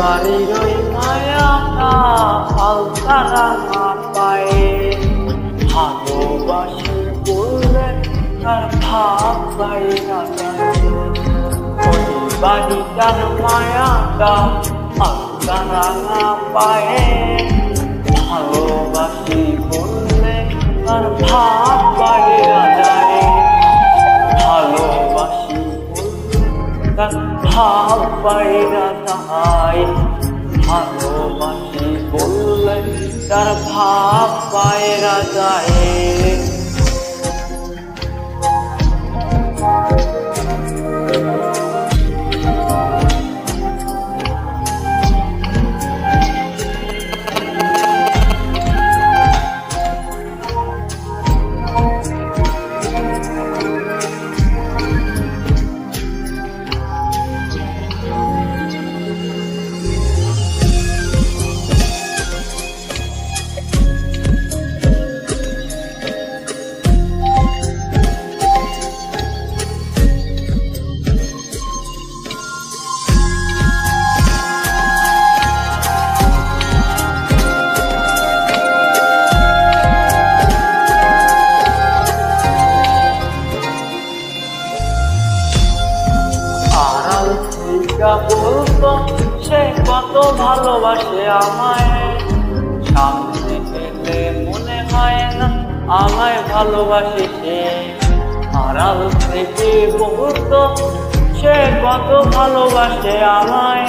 বাড়ির ওই মায়াটা পায়ে। ভালোবাসি বললে তার ভাব বাইরা যায় ওই বাড়িটার মায়াটা হালকা রাঙা পায়ে। ভালোবাসি বললে তার ভাব বাইরা যায় ভালোবাসি বললেন তার ভাব পায়রা যায় বলতো সে কত ভালোবাসে আমায়? সামনে পেলে মনে হয় না, আমায় ভালোবাসে সে। আড়াল থেকে বলতো সে কত ভালোবাসে আমায়।